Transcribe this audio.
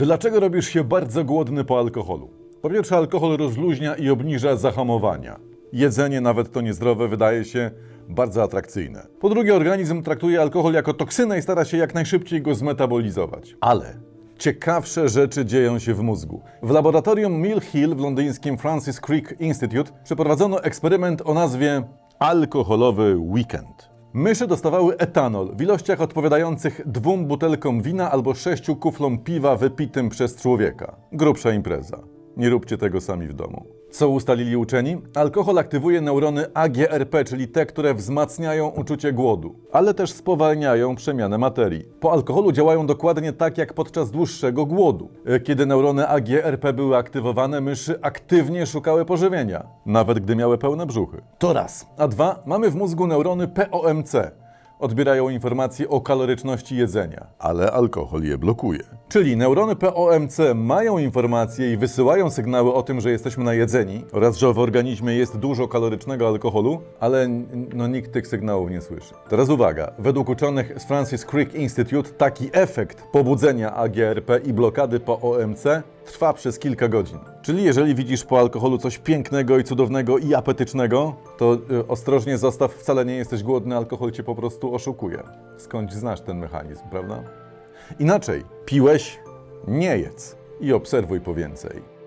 Dlaczego robisz się bardzo głodny po alkoholu? Po pierwsze, alkohol rozluźnia i obniża zahamowania. Jedzenie, nawet to niezdrowe, wydaje się bardzo atrakcyjne. Po drugie, organizm traktuje alkohol jako toksynę i stara się jak najszybciej go zmetabolizować. Ale ciekawsze rzeczy dzieją się w mózgu. W laboratorium Mill Hill w londyńskim Francis Crick Institute przeprowadzono eksperyment o nazwie alkoholowy weekend. Myszy dostawały etanol w ilościach odpowiadających dwóm butelkom wina albo sześciu kuflom piwa wypitym przez człowieka. Grubsza impreza. Nie róbcie tego sami w domu. Co ustalili uczeni? Alkohol aktywuje neurony AGRP, czyli te, które wzmacniają uczucie głodu, ale też spowalniają przemianę materii. Po alkoholu działają dokładnie tak jak podczas dłuższego głodu. E, Kiedy neurony AGRP były aktywowane, myszy aktywnie szukały pożywienia, nawet gdy miały pełne brzuchy. To raz. A dwa, mamy w mózgu neurony POMC, odbierają informacje o kaloryczności jedzenia, ale alkohol je blokuje. Czyli neurony POMC mają informacje i wysyłają sygnały o tym, że jesteśmy najedzeni oraz że w organizmie jest dużo kalorycznego alkoholu, ale no, nikt tych sygnałów nie słyszy. Teraz uwaga, według uczonych z Francis Crick Institute taki efekt pobudzenia AGRP i blokady POMC trwa przez kilka godzin. Czyli jeżeli widzisz po alkoholu coś pięknego i cudownego i apetycznego, to y, ostrożnie zostaw, wcale nie jesteś głodny, alkohol cię po prostu oszukuje. Skądś znasz ten mechanizm, prawda? Inaczej, piłeś, nie jedz i obserwuj po więcej.